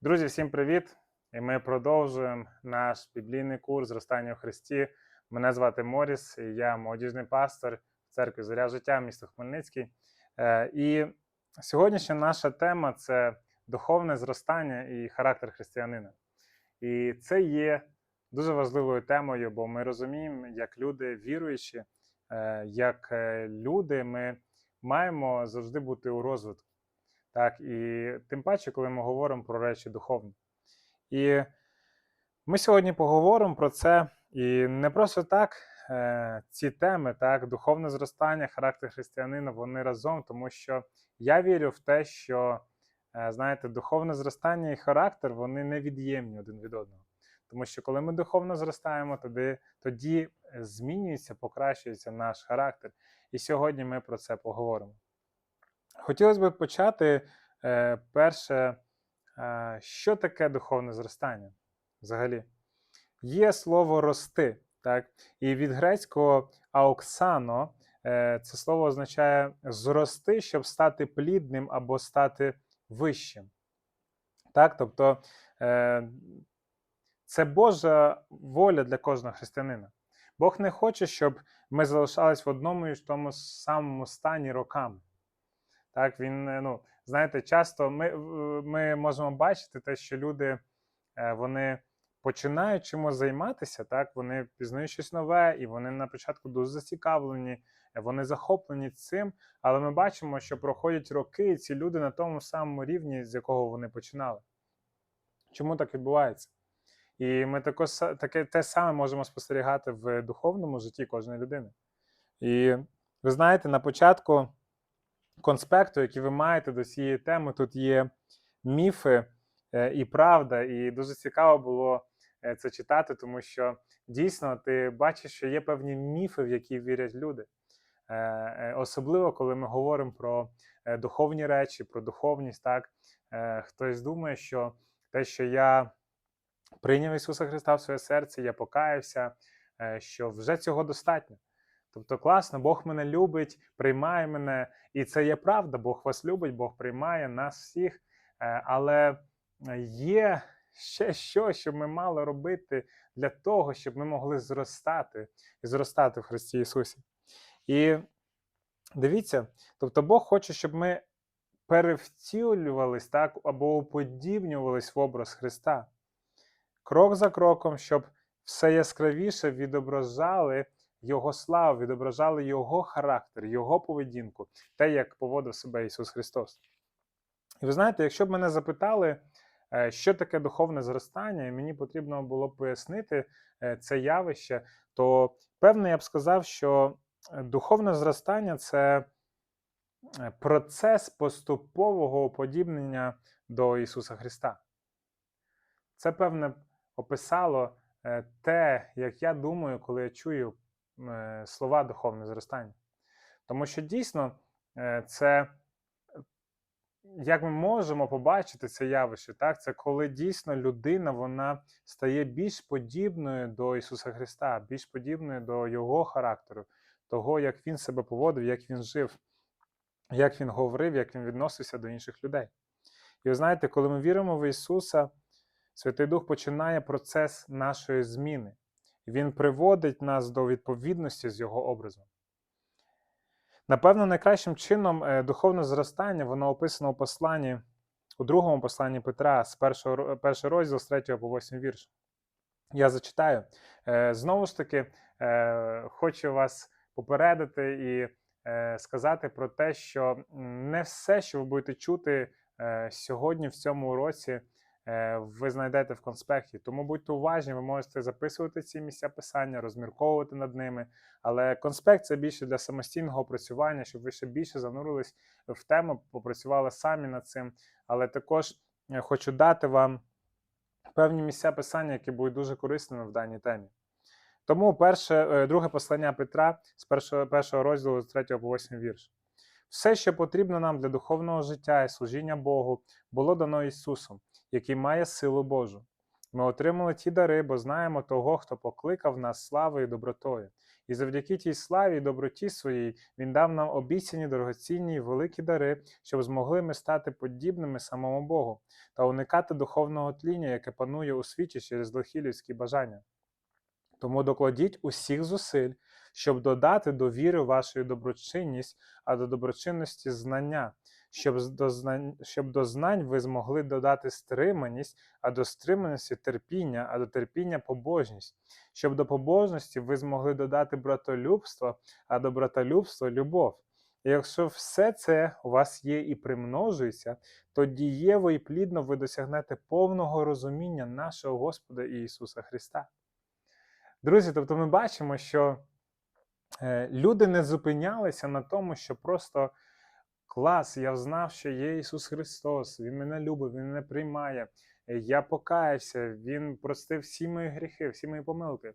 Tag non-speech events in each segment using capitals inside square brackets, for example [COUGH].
Друзі, всім привіт! І ми продовжуємо наш біблійний курс зростання у Христі. Мене звати Моріс, і я молодіжний пастор в церкві Зоря життя, місто Хмельницький. Е, І сьогоднішня наша тема це духовне зростання і характер християнина. І це є дуже важливою темою, бо ми розуміємо, як люди віруючі, е, як е, люди, ми маємо завжди бути у розвитку. Так, і тим паче, коли ми говоримо про речі духовні. І ми сьогодні поговоримо про це. І не просто так е, ці теми, так, духовне зростання, характер християнина, вони разом, тому що я вірю в те, що е, знаєте, духовне зростання і характер вони невід'ємні один від одного. Тому що коли ми духовно зростаємо, тоді, тоді е, змінюється, покращується наш характер. І сьогодні ми про це поговоримо. Хотілося б почати е, перше, е, що таке духовне зростання взагалі. Є слово рости, так? і від грецького аоксано е, це слово означає зрости, щоб стати плідним або стати вищим. Так? Тобто е, це Божа воля для кожного християнина. Бог не хоче, щоб ми залишались в одному і тому самому стані роками. Так, він, е, ну, знаєте, часто ми, ми можемо бачити те, що люди е, вони починають чимось займатися, так, вони пізнають щось нове, і вони на початку дуже зацікавлені, е, вони захоплені цим, але ми бачимо, що проходять роки, і ці люди на тому самому рівні, з якого вони починали. Чому так відбувається? І ми також, таке те саме можемо спостерігати в духовному житті кожної людини. І ви знаєте, на початку конспекту, який ви маєте до цієї теми, тут є міфи е, і правда, і дуже цікаво було е, це читати, тому що дійсно ти бачиш, що є певні міфи, в які вірять люди. Е, Особливо, коли ми говоримо про духовні речі, про духовність, так хтось думає, що те, що я прийняв Ісуса Христа в своє серце, я покаявся, що вже цього достатньо. Тобто класно, Бог мене любить, приймає мене, і це є правда. Бог вас любить, Бог приймає нас всіх. Е, Але є ще що, що ми мали робити для того, щоб ми могли зростати і зростати в Христі Ісусі. І дивіться, тобто Бог хоче, щоб ми перевтілювались так або уподібнювались в образ Христа. Крок за кроком, щоб все яскравіше відображали Його славу, відображали Його характер, Його поведінку, те, як поводив себе Ісус Христос. І ви знаєте, якщо б мене запитали, е, що таке духовне зростання, і мені потрібно було б пояснити е, це явище, то певно я б сказав, що е, духовне зростання це процес поступового уподібнення до Ісуса Христа. Це, певне, описало те, як я думаю, коли я чую слова духовне зростання. Тому що дійсно е, це, як ми можемо побачити це явище, так? це коли дійсно людина вона стає більш подібною до Ісуса Христа, більш подібною до Його характеру, того, як Він себе поводив, як він жив, як він говорив, як він відносився до інших людей. І ви знаєте, коли ми віримо в Ісуса, Святий Дух починає процес нашої зміни. Він приводить нас до відповідності з Його образом. Напевно, найкращим чином е, духовне зростання воно описано у посланні, у другому посланні Петра з першого, ро- перший розділ з 3 по 8 вірш. Я зачитаю. Е, Знову ж таки, е, хочу вас попередити і сказати про те, що не все, що ви будете чути сьогодні в цьому уроці, е, ви знайдете в конспекті. Тому будьте уважні, ви можете записувати ці місця писання, розмірковувати над ними. Але конспект це більше для самостійного опрацювання, щоб ви ще більше занурились в тему, попрацювали самі над цим. Але також е, хочу дати вам певні місця писання, які будуть дуже корисними в даній темі. Тому перше, е, друге послання Петра з першого, першого розділу з 3 по 8 вірш. Все, що потрібно нам для духовного життя і служіння Богу, було дано Ісусом, який має силу Божу. Ми отримали ті дари, бо знаємо того, хто покликав нас славою і добротою. І завдяки тій славі і доброті своїй Він дав нам обіцяні дорогоцінні і великі дари, щоб змогли ми стати подібними самому Богу та уникати духовного тління, яке панує у світі через лихі людські бажання. Тому докладіть усіх зусиль, щоб додати до віри вашу доброчинність, а до доброчинності знання, щоб до знань, щоб до знань ви змогли додати стриманість, а до стриманості терпіння, а до терпіння побожність, щоб до побожності ви змогли додати братолюбство, а до братолюбства любов. І якщо все це у вас є і примножується, то дієво і плідно ви досягнете повного розуміння нашого Господа Ісуса Христа. Друзі, тобто ми бачимо, що е, люди не зупинялися на тому, що просто клас, я знав, що є Ісус Христос, Він мене любить, Він мене приймає. е, Я покаявся, Він простив всі мої гріхи, всі мої помилки. Е,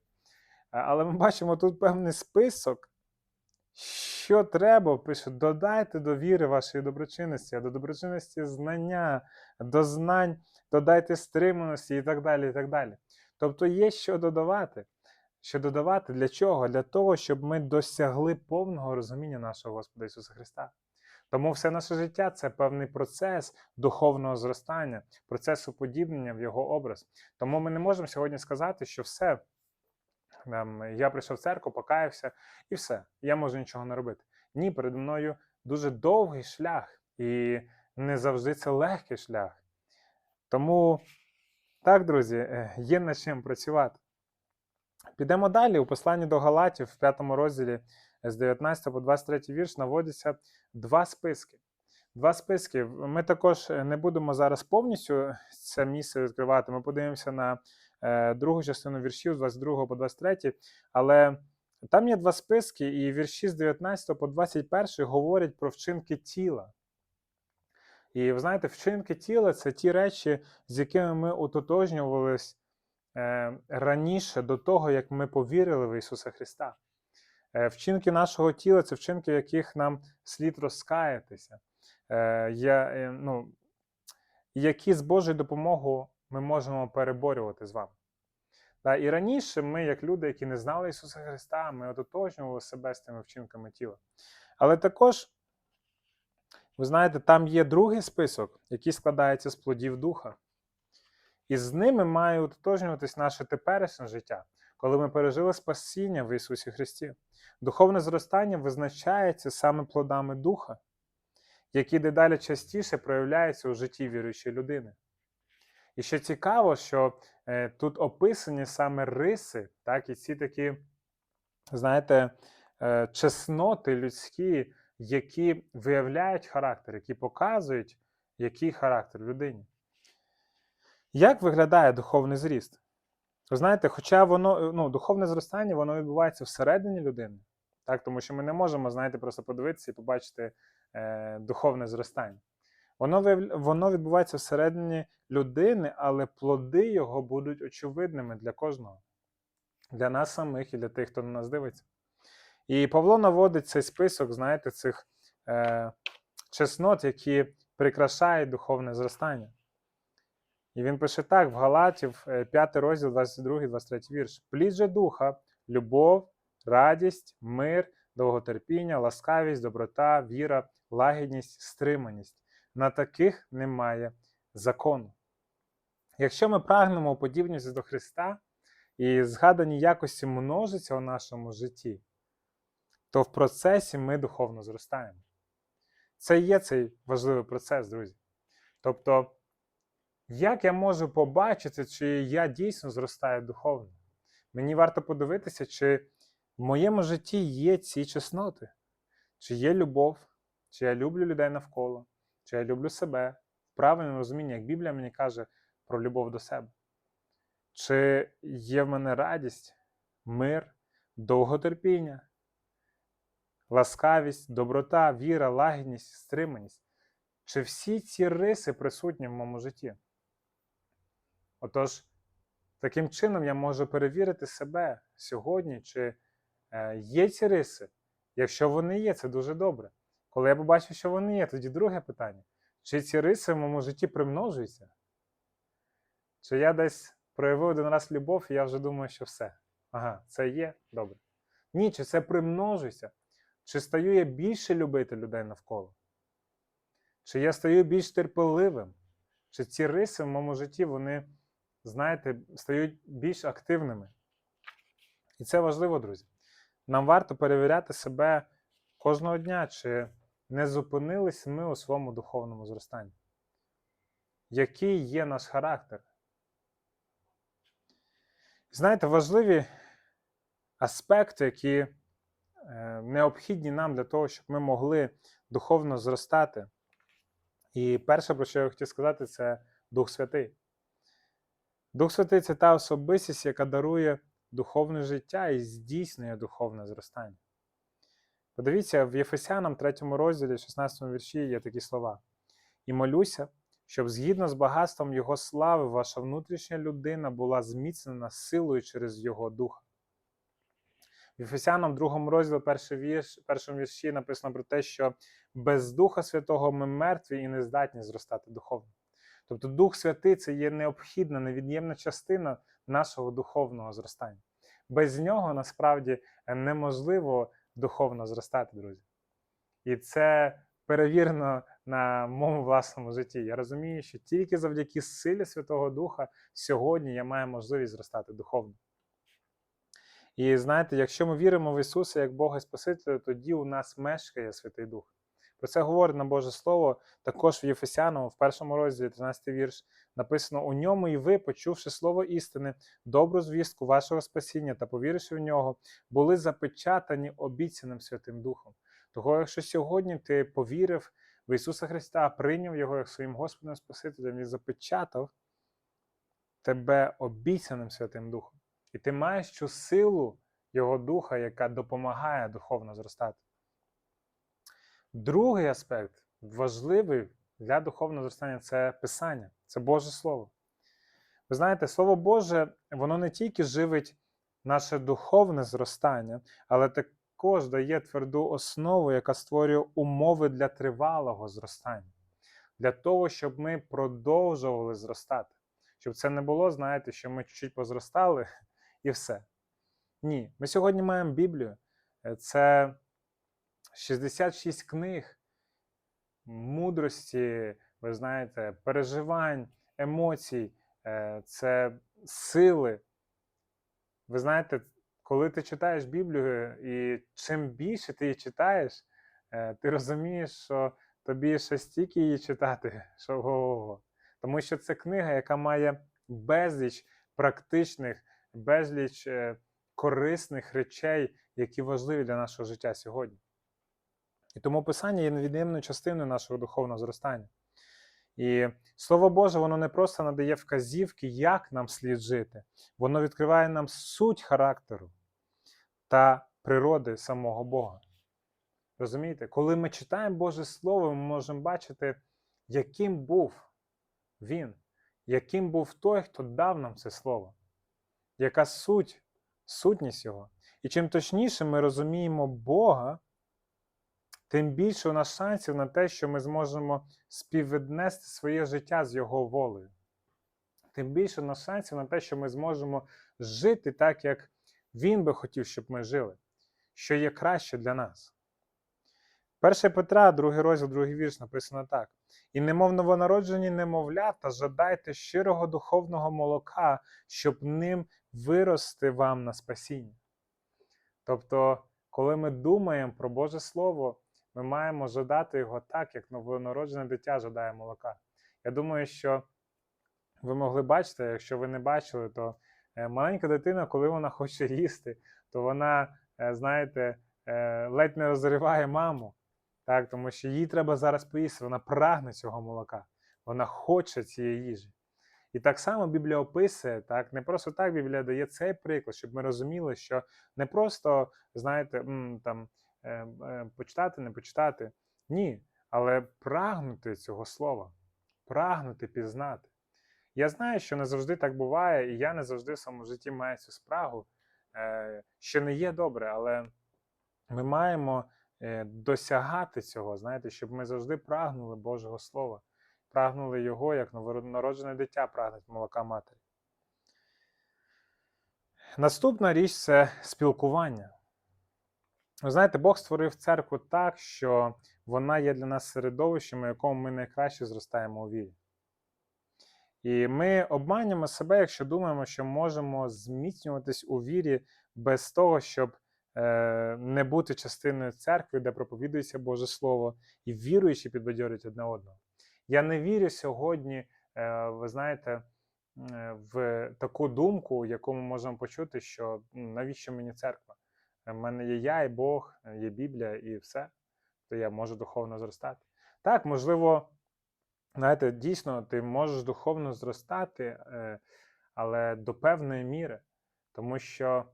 Але ми бачимо тут певний список, що треба, пише, додайте до віри вашої доброчинності, а до доброчинності знання, до знань додайте стриманості і так далі. і так далі. Тобто є що додавати. Що додавати для чого? Для того, щоб ми досягли повного розуміння нашого Господа Ісуса Христа. Тому все наше життя це певний процес духовного зростання, процес уподібнення в Його образ. Тому ми не можемо сьогодні сказати, що все, ем, я прийшов в церкву, покаявся, і все, я можу нічого не робити. Ні, перед мною дуже довгий шлях, і не завжди це легкий шлях. Тому, так, друзі, е, є над чим працювати. Підемо далі. У посланні до Галатів в 5 розділі з 19 по 23 вірш наводяться два списки. Два списки. Ми також е, не будемо зараз повністю це місце відкривати. Ми подивимося на е, другу частину віршів з 22 по 23, але там є два списки, і вірші з 19 по 21 говорять про вчинки тіла. І ви знаєте, вчинки тіла це ті речі, з якими ми утотожнювались е, раніше до того, як ми повірили в Ісуса Христа. Е, вчинки нашого тіла це вчинки, яких нам слід розкаятися, е, я, е, ну, які з Божою допомогою ми можемо переборювати з вами. І раніше ми, як люди, які не знали Ісуса Христа, ми ототожнювали себе з тими вчинками тіла. Але також, ви знаєте, там є другий список, який складається з плодів духа. І з ними має ототожнюватись наше теперішнє життя, коли ми пережили спасіння в Ісусі Христі. Духовне зростання визначається саме плодами духа, які дедалі частіше проявляються у житті віруючої людини. І ще цікаво, що е, тут описані саме риси, так, і ці такі, знаєте, е, чесноти людські, які виявляють характер, які показують, який характер людині. Як виглядає духовний зріст? Ви знаєте, хоча воно, ну, духовне зростання, воно відбувається всередині людини, так, тому що ми не можемо, знаєте, просто подивитися і побачити е, духовне зростання. Воно, воно відбувається всередині людини, але плоди його будуть очевидними для кожного, для нас самих і для тих, хто на нас дивиться. І Павло наводить цей список, знаєте, цих е, чеснот, які прикрашають духовне зростання. І він пише так: в Галатів, 5 розділ, 22, 23 вірш. Плід же духа, любов, радість, мир, довготерпіння, ласкавість, доброта, віра, лагідність, стриманість. На таких немає закону. Якщо ми прагнемо уподібнитися до Христа і згадані якості множаться у нашому житті, то в процесі ми духовно зростаємо. Це є цей важливий процес, друзі. Тобто, як я можу побачити, чи я дійсно зростаю духовно? Мені варто подивитися, чи в моєму житті є ці чесноти, чи є любов, чи я люблю людей навколо, чи я люблю себе в правильному розумінні, як Біблія мені каже про любов до себе. Чи є в мене радість, мир, довготерпіння, ласкавість, доброта, віра, лагідність, стриманість? Чи всі ці риси присутні в моєму житті? Отож, таким чином я можу перевірити себе сьогодні, чи е, є ці риси. Якщо вони є, це дуже добре. Коли я побачив, що вони є, тоді друге питання: чи ці риси в моєму житті примножуються? Чи я десь проявив один раз любов, і я вже думаю, що все. Ага, це є добре. Ні, чи це примножується? Чи стаю я більше любити людей навколо? Чи я стаю більш терпеливим? Чи ці риси в моєму житті, вони, знаєте, стають більш активними? І це важливо, друзі. Нам варто перевіряти себе кожного дня, чи не зупинились ми у своєму духовному зростанні. Який є наш характер? Знаєте, важливі аспекти, які е, необхідні нам для того, щоб ми могли духовно зростати. І перше, про що я хотів сказати, це Дух Святий. Дух Святий це та особистість, яка дарує духовне життя і здійснює духовне зростання. Подивіться, в Єфесянам 3 розділі, 16 вірші є такі слова. І молюся, щоб згідно з багатством Його слави, ваша внутрішня людина була зміцнена силою через Його Духа. В Ефесянам 2 розділі, першому вірші написано про те, що без Духа Святого ми мертві і не здатні зростати духовно. Тобто Дух Святий це є необхідна, невід'ємна частина нашого духовного зростання. Без нього насправді неможливо духовно зростати, друзі. І це перевірено на моєму власному житті. Я розумію, що тільки завдяки силі Святого Духа сьогодні я маю можливість зростати духовно. І знаєте, якщо ми віримо в Ісуса як Бога Спасителя, тоді у нас мешкає Святий Дух. Про це говорить на Боже Слово також в Єфесяному, в першому розділі, 13 вірш, написано: у ньому і ви, почувши слово істини, добру звістку вашого спасіння та повіривши в нього, були запечатані обіцяним Святим Духом. Того, якщо сьогодні ти повірив в Ісуса Христа, прийняв Його як своїм Господом Спасителем і запечатав тебе обіцяним Святим Духом. І ти маєш цю силу Його Духа, яка допомагає духовно зростати. Другий аспект, важливий для духовного зростання це Писання, це Боже Слово. Ви знаєте, Слово Боже, воно не тільки живить наше духовне зростання, але також дає тверду основу, яка створює умови для тривалого зростання, для того, щоб ми продовжували зростати. Щоб це не було, знаєте, що ми чуть-чуть позростали [LAUGHS] і все. Ні, ми сьогодні маємо Біблію. Це 66 книг мудрості, ви знаєте, переживань, емоцій, це сили. Ви знаєте, коли ти читаєш Біблію, і чим більше ти її читаєш, ти розумієш, що тобі ще стільки її читати, [LAUGHS] що ого-го. Тому що це книга, яка має безліч практичних, безліч корисних речей, які важливі для нашого життя сьогодні. І тому Писання є невід'ємною частиною нашого духовного зростання. І Слово Боже, воно не просто надає вказівки, як нам слід жити, воно відкриває нам суть характеру та природи самого Бога. Розумієте, коли ми читаємо Боже Слово, ми можемо бачити, яким був Він, яким був той, хто дав нам це слово, яка суть, сутність Його. І чим точніше ми розуміємо Бога, тим більше у нас шансів на те, що ми зможемо співвіднести своє життя з Його волею. Тим більше у нас шансів на те, що ми зможемо жити так, як Він би хотів, щоб ми жили, що є краще для нас. 1 Петра, другий розділ, другий вірш, написано так: І немов новонароджені немовлята, жадайте щирого духовного молока, щоб ним вирости вам на спасіння. Тобто, коли ми думаємо про Боже Слово, ми маємо жадати його так, як новонароджене дитя жадає молока. Я думаю, що ви могли бачити, якщо ви не бачили, то е, маленька дитина, коли вона хоче їсти, то вона, е, знаєте, е, ледь не розриває маму, так, тому що їй треба зараз поїсти, вона прагне цього молока, вона хоче цієї їжі. І так само Біблія описує, так, не просто так Біблія дає цей приклад, щоб ми розуміли, що не просто, знаєте, там почитати, не почитати. Ні, але прагнути цього слова, прагнути пізнати. Я знаю, що не завжди так буває, і я не завжди в своєму житті маю цю спрагу, що не є добре, але ми маємо е, досягати цього, знаєте, щоб ми завжди прагнули Божого Слова, прагнули Його, як новонароджене дитя прагнуть молока матері. Наступна річ це спілкування. Ви знаєте, Бог створив церкву так, що вона є для нас середовищем, у якому ми найкраще зростаємо у вірі. І ми обманюємо себе, якщо думаємо, що можемо зміцнюватись у вірі без того, щоб е, не бути частиною церкви, де проповідується Боже Слово, і віруючи підбадьорюють одне одного. Я не вірю сьогодні, е, ви знаєте, е, в таку думку, яку ми можемо почути, що навіщо мені церква? У мене є я і Бог, є Біблія і все, то я можу духовно зростати. Так, можливо, знаєте, дійсно, ти можеш духовно зростати, е, але до певної міри, тому що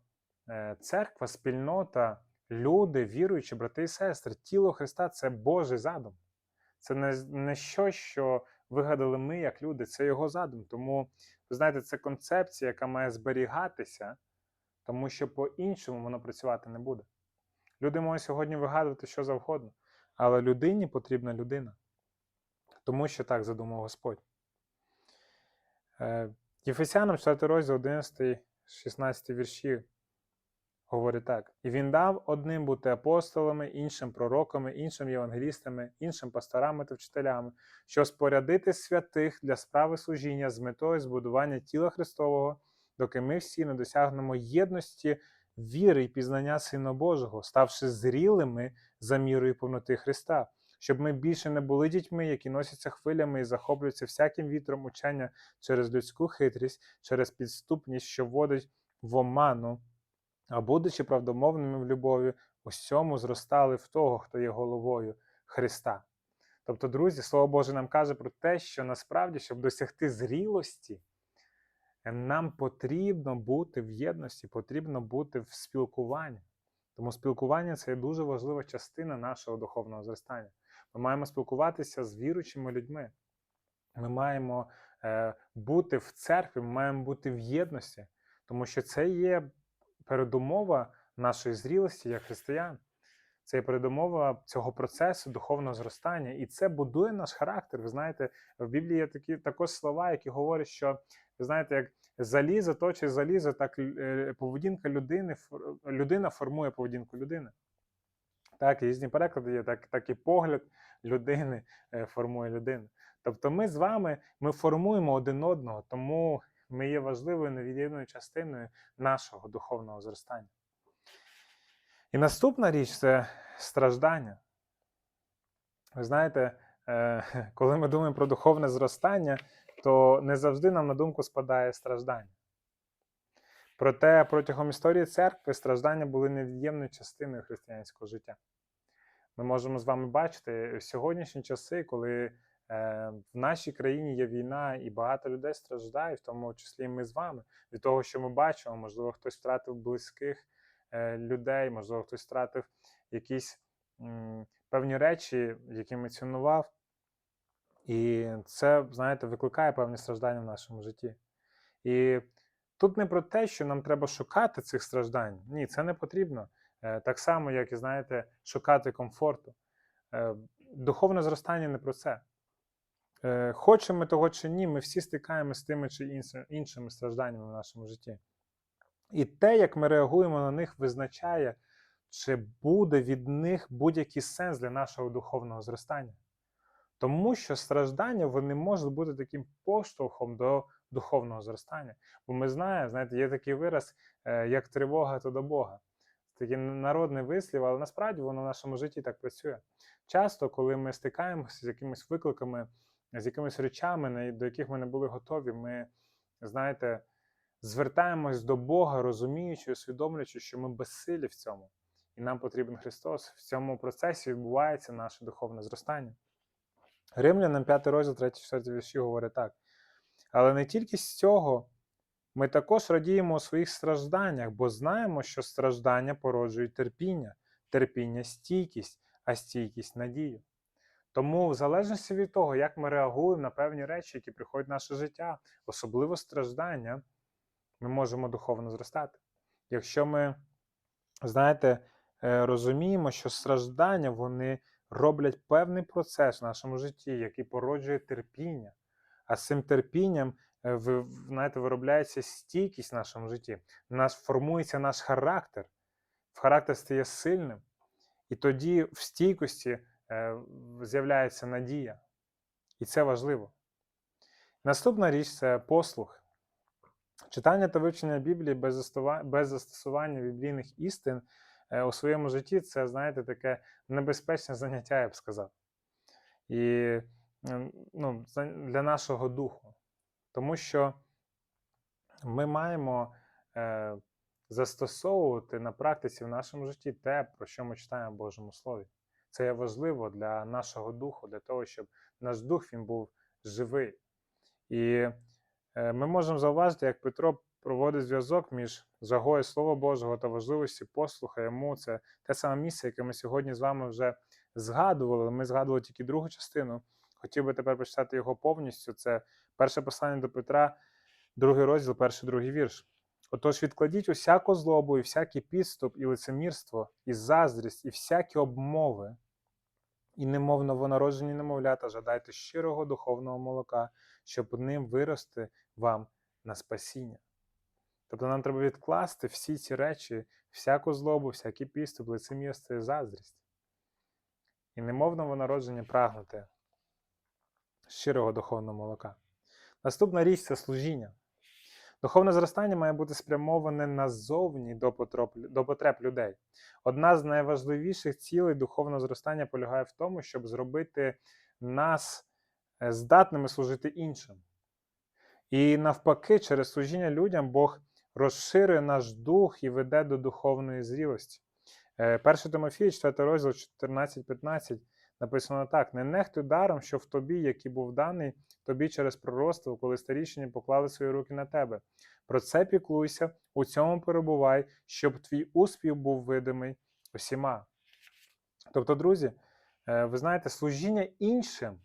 е, церква, спільнота, люди, віруючі, брати і сестри, тіло Христа це Божий задум. Це не, щось, що вигадали ми як люди, це його задум. Тому, ви знаєте, це концепція, яка має зберігатися, тому що по-іншому воно працювати не буде. Люди можуть сьогодні вигадувати що завгодно, але людині потрібна людина. Тому що так задумав Господь. Е, Єфесянам 4 розділ 11, 16 вірші говорить так: І він дав одним бути апостолами, іншим пророками, іншим євангелістами, іншим пасторами та вчителями, що спорядити святих для справи служіння з метою збудування тіла Христового, доки ми всі не досягнемо єдності віри і пізнання Сина Божого, ставши зрілими за мірою повноти Христа, щоб ми більше не були дітьми, які носяться хвилями і захоплюються всяким вітром учення через людську хитрість, через підступність, що вводить в оману, а будучи правдомовними в любові, усьому зростали в того, хто є головою Христа. Тобто, друзі, Слово Боже нам каже про те, що насправді, щоб досягти зрілості, нам потрібно бути в єдності, потрібно бути в спілкуванні. Тому спілкування це дуже важлива частина нашого духовного зростання. Ми маємо спілкуватися з віруючими людьми. Ми маємо е, бути в церкві, ми маємо бути в єдності, тому що це є передумова нашої зрілості як християн. Це є передумова цього процесу духовного зростання, і це будує наш характер. Ви знаєте, в Біблії є такі також слова, які говорять, що ви знаєте, як залізо точить залізо, так е, поведінка людини людина формує поведінку людини. Так, різні переклади є, так, так і погляд людини е, формує людину. Тобто ми з вами ми формуємо один одного, тому ми є важливою невід'ємною частиною нашого духовного зростання. І наступна річ це страждання. Ви знаєте, е, [LAUGHS] коли ми думаємо про духовне зростання, то не завжди нам на думку спадає страждання. Проте протягом історії церкви страждання були невід'ємною частиною християнського життя. Ми можемо з вами бачити в сьогоднішні часи, коли е, в нашій країні є війна, і багато людей страждає, в тому числі і ми з вами, від того, що ми бачимо, можливо, хтось втратив близьких е, людей, можливо, хтось втратив якісь м, певні речі, якими цінував. І це, знаєте, викликає певні страждання в нашому житті. І тут не про те, що нам треба шукати цих страждань. Ні, це не потрібно. Е, Так само, як і знаєте, шукати комфорту. Е, Духовне зростання не про це. Е, Хочемо ми того чи ні, ми всі стикаємося з тими чи іншими стражданнями в нашому житті. І те, як ми реагуємо на них, визначає, чи буде від них будь-який сенс для нашого духовного зростання. Тому що страждання вони можуть бути таким поштовхом до духовного зростання. Бо ми знаємо, знаєте, є такий вираз, е, як тривога, то до Бога. Такий народний вислів, але насправді воно в нашому житті так працює. Часто, коли ми стикаємося з якимись викликами, з якимись речами, до яких ми не були готові, ми, знаєте, звертаємось до Бога, розуміючи, усвідомлюючи, що ми безсилі в цьому, і нам потрібен Христос. В цьому процесі відбувається наше духовне зростання. Римлянам 5 розділ 3-4 вірші говорить так. Але не тільки з цього, ми також радіємо у своїх стражданнях, бо знаємо, що страждання породжують терпіння, терпіння стійкість, а стійкість надію. Тому, в залежності від того, як ми реагуємо на певні речі, які приходять в наше життя, особливо страждання, ми можемо духовно зростати. Якщо ми, знаєте, е, розуміємо, що страждання вони роблять певний процес в нашому житті, який породжує терпіння, а з цим терпінням е, ви, знаєте, виробляється стійкість в нашому житті, наш формується наш характер. Характер стає сильним. І тоді в стійкості е, з'являється надія. І це важливо. Наступна річ це послух. Читання та вивчення Біблії без застосування біблійних істин у своєму житті це, знаєте, таке небезпечне заняття, я б сказав. І ем, ну, для нашого духу. Тому що ми маємо е, застосовувати на практиці в нашому житті те, про що ми читаємо в Божому Слові. Це є важливо для нашого духу, для того, щоб наш дух він був живий. І е, ми можемо зауважити, як Петро проводить зв'язок між жагою Слова Божого та важливості послуха йому. Це те саме місце, яке ми сьогодні з вами вже згадували. Ми згадували тільки другу частину. Хотів би тепер прочитати його повністю. Це перше послання до Петра, другий розділ, перший другий вірш. Отож, відкладіть усяку злобу, і всякий підступ, і лицемірство, і заздрість, і всякі обмови, і немов новонароджені немовлята, жадайте щирого духовного молока, щоб ним вирости вам на спасіння. Тобто нам треба відкласти всі ці речі, всяку злобу, всякий підступ, лицемірство і заздрість. І немов новонароджені прагнути щирого духовного молока. Наступна річ це служіння. Духовне зростання має бути спрямоване назовні до потреб, до потреб людей. Одна з найважливіших цілей духовного зростання полягає в тому, щоб зробити нас е, здатними служити іншим. І навпаки, через служіння людям Бог розширює наш дух і веде до духовної зрілості. Е, 1 Тимофія, 4 розділ 14-15 написано так: не нехтуй даром, що в тобі, який був даний тобі через пророцтво, коли старішині поклали свої руки на тебе. Про це піклуйся, у цьому перебувай, щоб твій успіх був видимий усіма. Тобто, друзі, е, ви знаєте, служіння іншим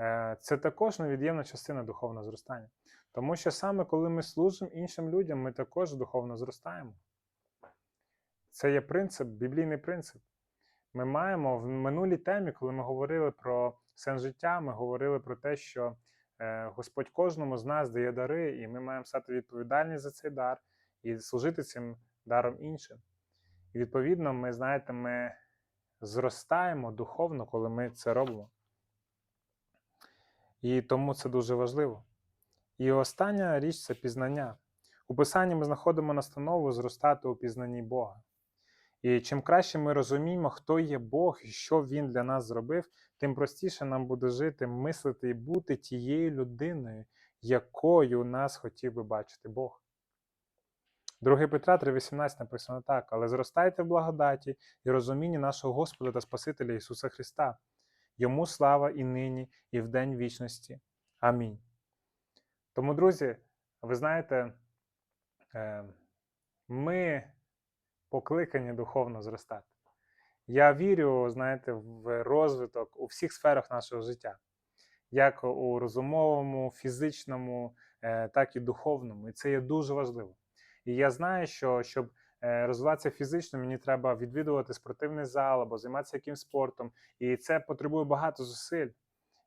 е, це також невід'ємна частина духовного зростання. Тому що саме коли ми служимо іншим людям, ми також духовно зростаємо. Це є принцип, біблійний принцип. Ми маємо в минулій темі, коли ми говорили про сенс життя, ми говорили про те, що е, Господь кожному з нас дає дари, і ми маємо стати відповідальні за цей дар і служити цим даром іншим. І відповідно, ми знаєте, ми зростаємо духовно, коли ми це робимо. І тому це дуже важливо. І остання річ це пізнання. У Писанні ми знаходимо настанову зростати у пізнанні Бога. І чим краще ми розуміємо, хто є Бог і що Він для нас зробив, тим простіше нам буде жити, мислити і бути тією людиною, якою нас хотів би бачити Бог. 2 Петра 3,18 написано так: але зростайте в благодаті і розумінні нашого Господа та Спасителя Ісуса Христа. Йому слава і нині, і в день вічності. Амінь. Тому, друзі, ви знаєте, е, ми покликані духовно зростати. Я вірю, знаєте, в розвиток у всіх сферах нашого життя, як у розумовому, фізичному, е, так і духовному. І це є дуже важливо. І я знаю, що щоб е, розвиватися фізично, мені треба відвідувати спортивний зал або займатися якимсь спортом. І це потребує багато зусиль.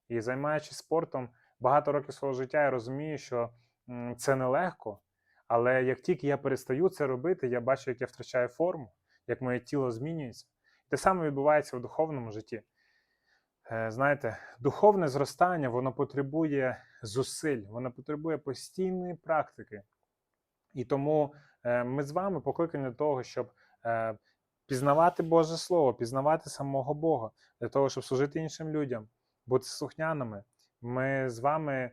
І займаючись спортом багато років свого життя, я розумію, що це нелегко. Але як тільки я перестаю це робити, я бачу, як я втрачаю форму, як моє тіло змінюється. Те саме відбувається в духовному житті. Е, Знаєте, духовне зростання воно потребує зусиль, воно потребує постійної практики. І тому е, ми з вами покликані до того, щоб е, пізнавати Боже Слово, пізнавати самого Бога, для того, щоб служити іншим людям, бути слухняними. Ми з вами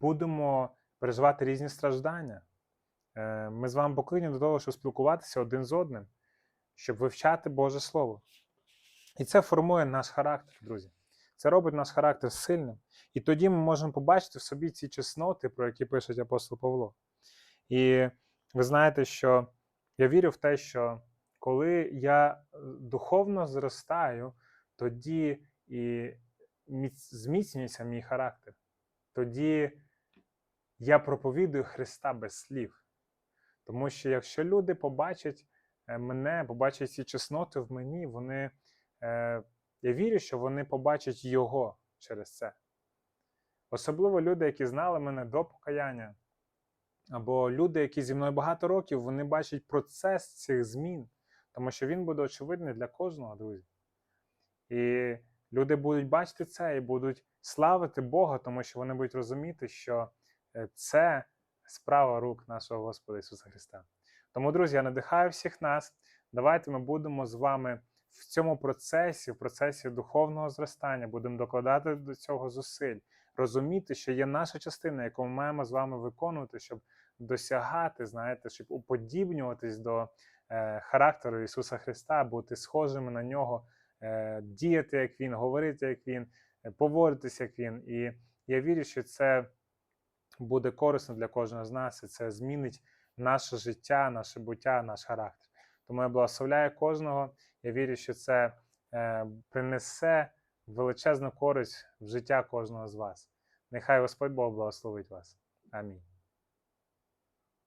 будемо переживати різні страждання. Е, Ми з вами покликані до того, щоб спілкуватися один з одним, щоб вивчати Боже Слово. І це формує наш характер, друзі. Це робить наш характер сильним. І тоді ми можемо побачити в собі ці чесноти, про які пише апостол Павло. І ви знаєте, що я вірю в те, що коли я е, духовно зростаю, тоді і міц- зміцнюється мій характер. Тоді я проповідую Христа без слів. Тому що якщо люди побачать е, мене, побачать ці чесноти в мені, вони, е, я вірю, що вони побачать Його через це. Особливо люди, які знали мене до покаяння, або люди, які зі мною багато років, вони бачать процес цих змін. Тому що він буде очевидний для кожного, друзі. І люди будуть бачити це і будуть славити Бога, тому що вони будуть розуміти, що е, це справа рук нашого Господа Ісуса Христа. Тому, друзі, я надихаю всіх нас. Давайте ми будемо з вами в цьому процесі, в процесі духовного зростання, будемо докладати до цього зусиль, розуміти, що є наша частина, яку ми маємо з вами виконувати, щоб досягати, знаєте, щоб уподібнюватись до е, характеру Ісуса Христа, бути схожими на нього, діяти як Він, говорити як Він, е, поводитись як Він. І я вірю, що це буде корисно для кожного з нас, і це змінить наше життя, наше буття, наш характер. Тому я благословляю кожного. Я вірю, що це е, принесе величезну користь в життя кожного з вас. Нехай Господь Бог благословить вас. Амінь.